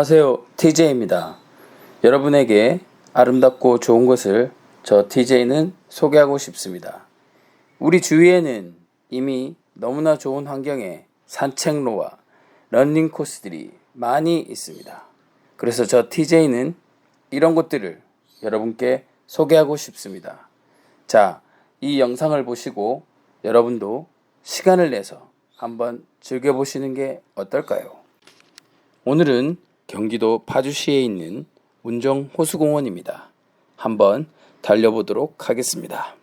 안녕하세요. TJ입니다. 여러분에게 아름답고 좋은 것을 저 TJ는 소개하고 싶습니다. 우리 주위에는 이미 너무나 좋은 환경의 산책로와 런닝 코스들이 많이 있습니다. 그래서 저 TJ는 이런 곳들을 여러분께 소개하고 싶습니다. 자, 이 영상을 보시고 여러분도 시간을 내서 한번 즐겨보시는 게 어떨까요? 오늘은 경기도 파주시에 있는 운정 호수공원입니다. 한번 달려보도록 하겠습니다.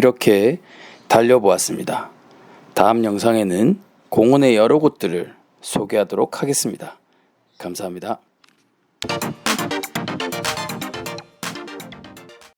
이렇게 달려보았습니다. 다음 영상에는 공원의 여러 곳들을 소개하도록 하겠습니다. 감사합니다.